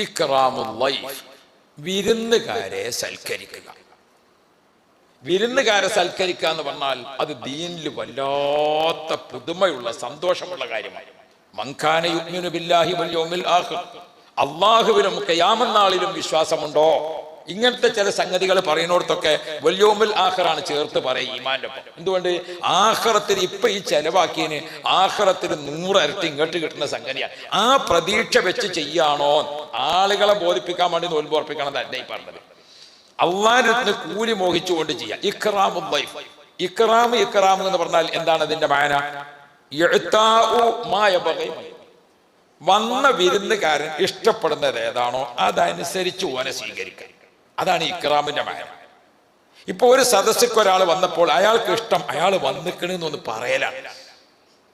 ഇക്റാമുൽ life. വിരുന്നുകാരെ സൽക്കരിക്കുക. വിരുന്നുകാരെ സൽക്കരിക്കുക എന്ന് പറഞ്ഞാൽ അത് ദീനിൽ വല്ലാത്ത പുതുമയുള്ള സന്തോഷമുള്ള കാര്യമാണ്. മങ്കാന യുഗ്മിനു ബില്ലാഹി വൽ യൗമിൽ ആഖിർ. അള്ളാഹുവിലും ഖിയാമനാളിലും വിശ്വാസമുണ്ടോ? ഇങ്ങനത്തെ ചില സംഗതികൾ പറയുന്നിടത്തൊക്കെ വല്യോമിൽ ആഹറാണ് ചേർത്ത് പറയും ഈമാന്റെ ഒപ്പം. എന്തുകൊണ്ട്? ആഹ്റത്തിൽ ഇപ്പൊ ഈ ചെലവാക്കിയതിന് ആഹ്റത്തിൽ നൂറരട്ടി ഇങ്ങോട്ട് കിട്ടുന്ന സംഗതിയാണ് ആ പ്രതീക്ഷ വെച്ച് ചെയ്യാണോ? ആളുകളെ ബോധിപ്പിക്കാൻ വേണ്ടി നോൽബോർപ്പിക്കണം തന്നെ ഈ പറഞ്ഞത്. അള്ളാഹിന് കൂലി മോഹിച്ചുകൊണ്ട് ചെയ്യാം. ഇക്റാമു വൈഫ് ഇക്റാം ഇക്റാം എന്ന് പറഞ്ഞാൽ എന്താണ് അതിന്റെ മാന? ഇഅ്താഉ മാ യബഗി. വന്ന വിരുന്നുകാരൻ ഇഷ്ടപ്പെടുന്നത് ഏതാണോ അതനുസരിച്ച് ഓനെ സ്വീകരിക്കുക അതാണ് ഇക്രാമിന്റെ മയം ഇപ്പൊ ഒരു സദസ്സിക്ക് ഒരാൾ വന്നപ്പോൾ അയാൾക്ക് ഇഷ്ടം അയാൾ വന്നിക്കണെന്ന് ഒന്ന് പറയലാണ്.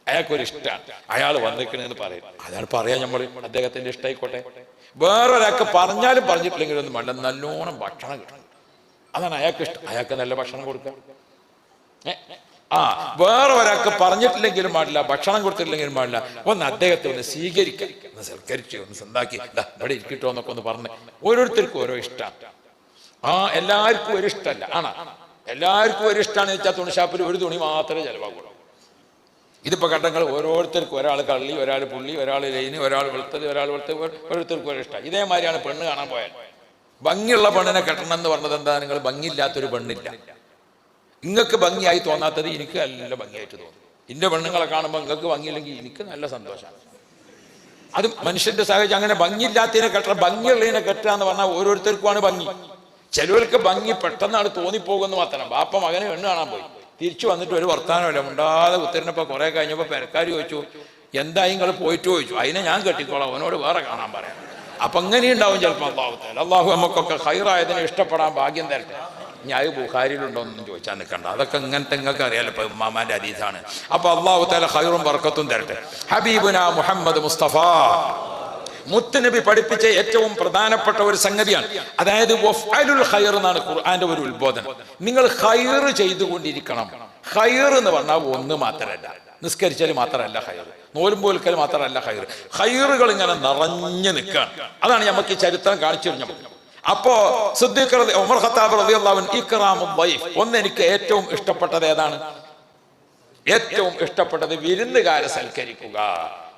അയാൾക്കൊരു ഇഷ്ടമാണ് അയാൾ വന്നിക്കണെന്ന് പറയും. അയാൾ പറയാം നമ്മൾ അദ്ദേഹത്തിന്റെ ഇഷ്ടമായിക്കോട്ടെ വേറൊരാൾക്ക് പറഞ്ഞാലും പറഞ്ഞിട്ടില്ലെങ്കിലും ഒന്നും വേണ്ട നല്ലോണം ഭക്ഷണം കിട്ടണം. അതാണ് അയാൾക്ക് ഇഷ്ടം. അയാൾക്ക് നല്ല ഭക്ഷണം കൊടുക്കാം. ആ വേറെ ഒരാൾക്ക് പറഞ്ഞിട്ടില്ലെങ്കിലും പാടില്ല ഭക്ഷണം കൊടുത്തിട്ടില്ലെങ്കിലും പാടില്ല. ഒന്ന് അദ്ദേഹത്തെ ഒന്ന് സ്വീകരിക്കാം. ഒന്ന് സൽക്കരിച്ച് ഒന്ന് സ്വന്താക്കി. ഇവിടെ ഇരിക്കട്ടോ എന്നൊക്കെ ഒന്ന് പറഞ്ഞ്. ഓരോരുത്തർക്കും ഓരോ ഇഷ്ടമാണ് ആ എല്ലാവർക്കും ഒരു ഇഷ്ടമല്ല ആണ്. എല്ലാവർക്കും ഒരു ഇഷ്ടമാണ് വെച്ചാൽ തുണിഷാപ്പിൽ ഒരു തുണി മാത്രമേ ചിലവാകുള്ളൂ. ഇതിപ്പോൾ ഘട്ടങ്ങൾ ഓരോരുത്തർക്കും ഒരാൾ കള്ളി ഒരാൾ പുള്ളി ഒരാൾ ലൈന് ഒരാൾ വെളുത്തത് ഒരാൾ വെളുത്തത് ഓരോരുത്തർക്കും ഒരു ഇഷ്ടം. ഇതേമാതിരിയാണ് പെണ്ണ് കാണാൻ പോയാൽ. ഭംഗിയുള്ള പെണ്ണിനെ കെട്ടണം എന്ന് പറഞ്ഞത് എന്താ? നിങ്ങൾ ഭംഗിയില്ലാത്തൊരു പെണ്ണില്ല. നിങ്ങൾക്ക് ഭംഗിയായി തോന്നാത്തത് എനിക്ക് നല്ല ഭംഗിയായിട്ട് തോന്നും. ഇന്റെ പെണ്ണുങ്ങളെ കാണുമ്പോൾ നിങ്ങൾക്ക് ഭംഗിയില്ലെങ്കിൽ എനിക്ക് നല്ല സന്തോഷമാണ് അത് മനുഷ്യന്റെ സാഹചര്യം അങ്ങനെ ഭംഗിയില്ലാത്തതിനെ കെട്ടണം ഭംഗിയുള്ളതിനെ കെട്ടുക എന്ന് പറഞ്ഞാൽ ഓരോരുത്തർക്കുമാണ് ഭംഗി. ചിലവർക്ക് ഭംഗി പെട്ടെന്നാണ് തോന്നിപ്പോകുന്നു മാത്രം. ബാപ്പ മകനെ പെണ്ണ് കാണാൻ പോയി. തിരിച്ചു വന്നിട്ട് ഒരു വർത്താനമില്ല. ഉണ്ടാതെ ഉത്തരനപ്പോ കുറെ കഴിഞ്ഞപ്പോ പെരക്കാർ ചോദിച്ചു എന്തായി നിങ്ങൾ പോയിട്ട്? ചോദിച്ചു. അതിനെ ഞാൻ കെട്ടിക്കോളാം. അവനോട് വേറെ കാണാൻ പറയാം. അപ്പൊ അങ്ങനെയുണ്ടാവും ചിലപ്പോൾ അള്ളാഹുത്തേൽ. അള്ളാഹു നമുക്കൊക്കെ ഹൈറായതിനെ ഇഷ്ടപ്പെടാൻ ഭാഗ്യം തരട്ടെ. ഞാൻ എന്നൊന്നും ചോദിച്ചാൽ നിൽക്കണ്ട അതൊക്കെ ഇങ്ങനത്തെ നിങ്ങൾക്ക് അറിയാലോ. ഇപ്പം ഉമ്മാമാന്റെ അതീതാണ് അപ്പൊ അള്ളാഹു ഹൈറും വർക്കത്തും തരട്ടെ. ഹബീബുന മുഹമ്മദ് മുസ്തഫ. മുത്തുനബി പഠിപ്പിച്ച ഏറ്റവും പ്രധാനപ്പെട്ട ഒരു സംഗതിയാണ്. അതായത് വഫ്അലുൽ ഖൈർ എന്നാണ് ഖുർആന്റെ ഒരു ഉത്ബോധനം. നിങ്ങൾ ഹൈർ ചെയ്തുകൊണ്ടിരിക്കണം. ഹൈർ എന്ന് പറഞ്ഞാൽ ഒന്ന് മാത്രമല്ല. നിസ്കരിച്ചാൽ മാത്രമല്ല ഹൈർ നോലുമ്പോൽക്കൽ മാത്രമല്ല ഹൈർ ഹൈറുകൾ ഇങ്ങനെ നിറഞ്ഞു നിൽക്കുകയാണ്. അതാണ് നമുക്ക് ചരിത്രം കാണിച്ചു കഴിഞ്ഞത് അപ്പോ സിദ്ദീഖ് ഉമർ ഖത്താബ് വൈഫ് ഒന്ന് എനിക്ക് ഏറ്റവും ഇഷ്ടപ്പെട്ടത് ഏതാണ്? ഏറ്റവും ഇഷ്ടപ്പെട്ടത് വിരുന്നുകാരെ സൽക്കരിക്കുക.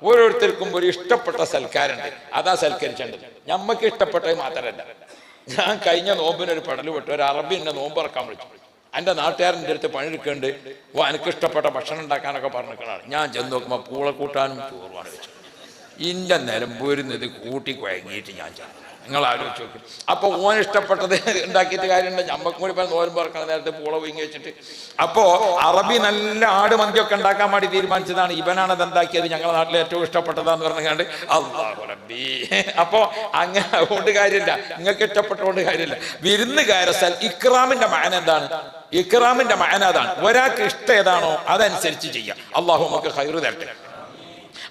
ഓരോരുത്തർക്കും ഒരു ഇഷ്ടപ്പെട്ട സൽക്കാരുണ്ട്. അതാ സൽക്കരിച്ചേണ്ടത്. ഞമ്മക്ക് ഇഷ്ടപ്പെട്ടത് മാത്രമല്ല. ഞാൻ കഴിഞ്ഞ നോമ്പിനൊരു പടൽ വിട്ടു. ഒരു അറബി എന്നെ നോമ്പ് ഇറക്കാൻ വിളിച്ചു. എന്റെ നാട്ടുകാരന്റെ അടുത്ത് പണിയെടുക്കുന്നുണ്ട്. ഓ എനിക്ക് ഇഷ്ടപ്പെട്ട ഭക്ഷണം ഉണ്ടാക്കാനൊക്കെ പറഞ്ഞിരിക്കണാണ് ഞാൻ ചെന്ന് നോക്കുമ്പോൾ പൂള കൂട്ടാനും ചോറുമാണ് വെച്ചു ഇന്റെ നിലമ്പൂരുന്നത് കൂട്ടി കുഴങ്ങിയിട്ട് ഞാൻ ചെന്നു. നിങ്ങൾ ആലോചിച്ച് നോക്കും. അപ്പൊ ഓൻ ഇഷ്ടപ്പെട്ടത് ഉണ്ടാക്കിയിട്ട് കാര്യമുണ്ട്. ഞമ്മക്കും കൂടി ഇപ്പം നോരും പറക്കണ നേരത്തെ പൂള വീങ്ങി വെച്ചിട്ട്. അപ്പോ അറബി നല്ല ആട് മന്തിയൊക്കെ ഉണ്ടാക്കാൻ വേണ്ടി തീരുമാനിച്ചതാണ്. ഇവനാണ് അത് ഉണ്ടാക്കിയത്. ഞങ്ങളുടെ നാട്ടിലെ ഏറ്റവും ഇഷ്ടപ്പെട്ടതാന്ന് പറഞ്ഞാണ്ട് അള്ളാഹു റബ്ബി. അപ്പോ അങ്ങനെ അതുകൊണ്ട് കാര്യമില്ല. നിങ്ങൾക്ക് ഇഷ്ടപ്പെട്ടതുകൊണ്ട് കാര്യമില്ല. വിരുന്ന് സൽ ഇക്റാമിന്റെ മാന എന്താണ്? ഇക്രാമിന്റെ മാന അതാണ്. ഒരാൾക്ക് ഇഷ്ടം ഏതാണോ അതനുസരിച്ച് ചെയ്യാം. അള്ളാഹു നമുക്ക് ഹൈറ് തരട്ടെ.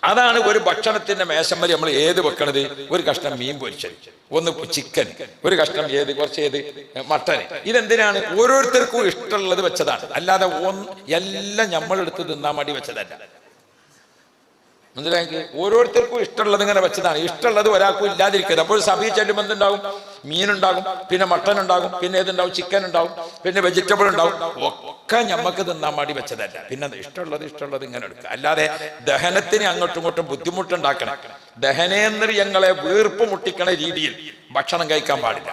അതാണ് ഒരു ഭക്ഷണത്തിന്റെ മേശം വരെ നമ്മൾ ഏത് വെക്കണത്? ഒരു കഷ്ണം മീൻ പൊരിച്ചത്. ഒന്ന് ചിക്കൻ ഒരു കഷ്ണം ഏത് കുറച്ച് ഏത്? മട്ടൻ ഇതെന്തിനാണ്? ഓരോരുത്തർക്കും ഇഷ്ടമുള്ളത് വെച്ചതാണ്. അല്ലാതെ എല്ലാം നമ്മളെടുത്ത് തിന്നാൻ വേണ്ടി വെച്ചതല്ല. മനസ്സിലായെങ്കിൽ? ഓരോരുത്തർക്കും ഇഷ്ടമുള്ളത് ഇങ്ങനെ വെച്ചതാണ്. ഇഷ്ടമുള്ളത് ഒരാൾക്കും ഇല്ലാതിരിക്കരുത്. അപ്പോൾ സഭയിൽ ചെല്ലുമ്പോൾ എന്തുണ്ടാവും? മീനുണ്ടാകും പിന്നെ മട്ടൻ ഉണ്ടാകും പിന്നെ ഏതുണ്ടാവും? ചിക്കൻ ഉണ്ടാവും പിന്നെ വെജിറ്റബിൾ ഉണ്ടാവും. ഒക്കെ ഞമ്മക്ക് തിന്നാൻ വേണ്ടി വെച്ചതല്ല. പിന്നെ ഇഷ്ടമുള്ളത് ഇഷ്ടമുള്ളത് ഇങ്ങനെ എടുക്കുക. അല്ലാതെ ദഹനത്തിന് അങ്ങോട്ടും ഇങ്ങോട്ടും ബുദ്ധിമുട്ടുണ്ടാക്കണം. ദഹനേന്ദ്രിയങ്ങളെ വീർപ്പ് മുട്ടിക്കണ രീതിയിൽ ഭക്ഷണം കഴിക്കാൻ പാടില്ല.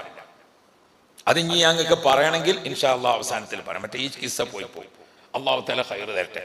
അത് ഇനി ഞങ്ങൾക്ക് പറയണമെങ്കിൽ ഇൻഷാ അള്ളാഹ് അവസാനത്തിൽ പറയാം. മറ്റേ ഈ കിസ്സ പോയി പോയി. അള്ളാഹു തല ഹൈർ തരട്ടെ.